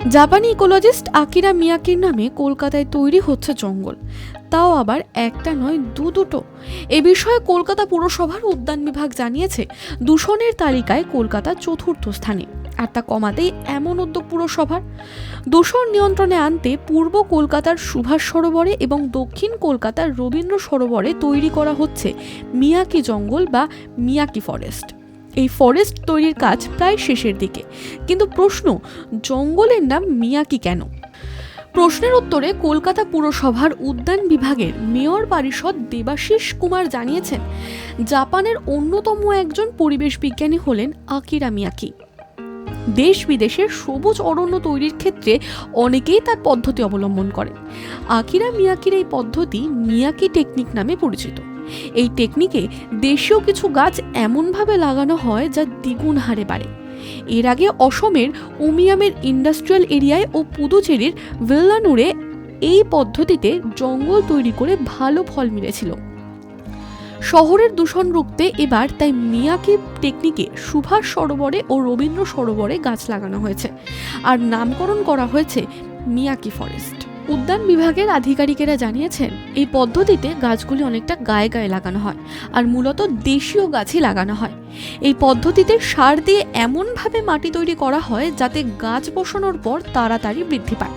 জাপানি ecologist Akira মিয়াকির নামে কলকাতায় তৈরি হচ্ছে জঙ্গল। তাও আবার একটা নয়, দু দুটো। এ বিষয়ে কলকাতা পুরসভার উদ্যান বিভাগ জানিয়েছে, দূষণের তালিকায় কলকাতা চতুর্থ স্থানে, আর তা কমাতেই এমন উদ্যোগ পুরসভার। দূষণ নিয়ন্ত্রণে আনতে পূর্ব কলকাতার সুভাষ সরোবরে এবং দক্ষিণ কলকাতার রবীন্দ্র সরোবরে তৈরি করা হচ্ছে মিয়াকি জঙ্গল বা মিয়াকি ফরেস্ট। এই ফরেস্ট তৈরির কাজ প্রায় শেষের দিকে। কিন্তু প্রশ্ন, জঙ্গলের নাম মিয়াকি কেন? প্রশ্নের উত্তরে কলকাতা পুরসভার উদ্যান বিভাগের মেয়র পরিষদ দেবাশিস কুমার জানিয়েছেন, জাপানের অন্যতম একজন পরিবেশ বিজ্ঞানী হলেন আকিরা মিয়াকি। দেশ বিদেশের সবুজ অরণ্য তৈরির ক্ষেত্রে অনেকেই তার পদ্ধতি অবলম্বন করে আকিরা মিয়াকির এই পদ্ধতি মিয়াকি টেকনিক নামে পরিচিত। এই টেকনিকে দেশীয় কিছু গাছ এমনভাবে লাগানো হয় যা দ্বিগুণ হারে বাড়ে। এর আগে অসমের উমিয়ামের ইন্ডাস্ট্রিয়াল এরিয়ায় ও পুদুচেরির ভেল্লানুরে এই পদ্ধতিতে জঙ্গল তৈরি করে ভালো ফল মিলেছিল। শহরের দূষণ রুখতে এবার তাই মিয়াকি টেকনিকে সুভাষ সরোবরে ও রবীন্দ্র সরোবরে গাছ লাগানো হয়েছে। আর নামকরণ করা হয়েছে মিয়াকি ফরেস্ট। উদ্যান বিভাগের আধিকারিকেরা জানিয়েছেন, এই পদ্ধতিতে গাছগুলি অনেকটা গায়ে গায়ে লাগানো হয় আর মূলত দেশীয় গাছই লাগানো হয়। এই পদ্ধতিতে সার দিয়ে এমনভাবে মাটি তৈরি করা হয় যাতে গাছ বসানোর পর তাড়াতাড়ি বৃদ্ধি পায়।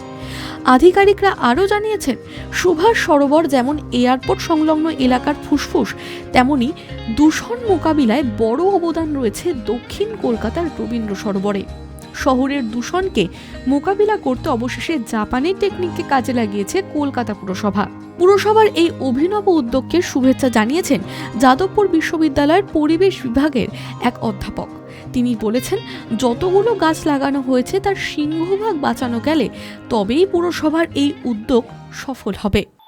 আধিকারিকরা আরও জানিয়েছেন, সুভাষ সরোবর যেমন এয়ারপোর্ট সংলগ্ন এলাকার ফুসফুস, তেমনি দূষণ মোকাবিলায় বড় অবদান রয়েছে দক্ষিণ কলকাতার রবীন্দ্র সরোবরে। শহরের দূষণকে মোকাবিলা করতে অবশেষে জাপানের টেকনিককে কাজে লাগিয়েছে কলকাতা পুরসভা। পুরসভার এই অভিনব উদ্যোগকে শুভেচ্ছা জানিয়েছেন যাদবপুর বিশ্ববিদ্যালয়ের পরিবেশ বিভাগের এক অধ্যাপক। তিনি বলেছেন, যতগুলো গাছ লাগানো হয়েছে তার সিংহভাগ বাঁচানো গেলে তবেই পুরসভার এই উদ্যোগ সফল হবে।